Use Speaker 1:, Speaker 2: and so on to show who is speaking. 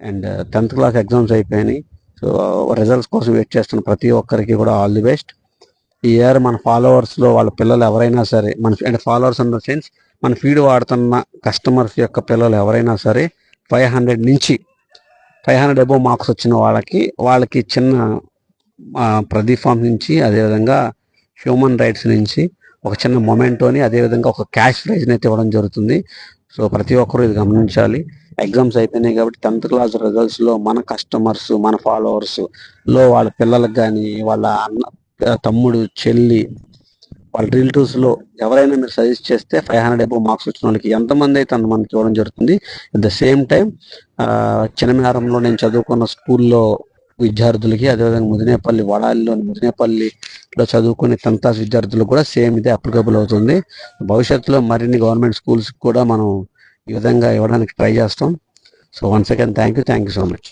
Speaker 1: And tenth class exams అయిపోయినాయి. So results కోసం wait చేస్తున్న ప్రతి ఒక్కరికి కూడా ఆల్ ది బెస్ట్ ఈ ఇయర్ మన ఫాలోవర్స్లో వాళ్ళ పిల్లలు ఎవరైనా సరే మన అంటే ఫాలోవర్స్ ఇన్ ద సెన్స్ మన ఫీడ్ వాడుతున్న కస్టమర్స్ యొక్క పిల్లలు ఎవరైనా సరే ఫైవ్ హండ్రెడ్ నుంచి ఫైవ్ హండ్రెడ్ అబోవ్ మార్క్స్ వచ్చిన వాళ్ళకి వాళ్ళకి చిన్న ప్రదీఫామ్ ప్రదీప్ ఫార్మ్ నుంచి అదేవిధంగా హ్యూమన్ రైట్స్ నుంచి ఒక చిన్న మొమెంటోని అదేవిధంగా ఒక క్యాష్ ప్రైజ్ని అయితే ఇవ్వడం జరుగుతుంది. సో ప్రతి ఒక్కరూ ఇది గమనించాలి. ఎగ్జామ్స్ అయిపోయినాయి కాబట్టి టెన్త్ క్లాస్ రిజల్ట్స్లో మన కస్టమర్స్ మన ఫాలోవర్స్లో వాళ్ళ పిల్లలకు కానీ వాళ్ళ అన్న తమ్ముడు చెల్లి వాళ్ళ రిలేటివ్స్లో ఎవరైనా మీరు సజెస్ట్ చేస్తే ఫైవ్ హండ్రెడ్ ఎబో మార్క్స్ వచ్చిన వాళ్ళకి ఎంతమంది అయితే మనకి ఇవ్వడం జరుగుతుంది. అట్ ద సేమ్ టైం చిన్నమినారంలో నేను చదువుకున్న స్కూల్లో విద్యార్థులకి అదేవిధంగా ముదినేపల్లి వడాలిలోని ముదినేపల్లిలో చదువుకునే టెన్త్ క్లాస్ విద్యార్థులకు కూడా సేమ్ ఇదే అప్లికబుల్ అవుతుంది. భవిష్యత్తులో మరిన్ని గవర్నమెంట్ స్కూల్స్ కూడా మనం ఈ విధంగా ఇవ్వడానికి ట్రై చేస్తాం. So once again thank you thank you so much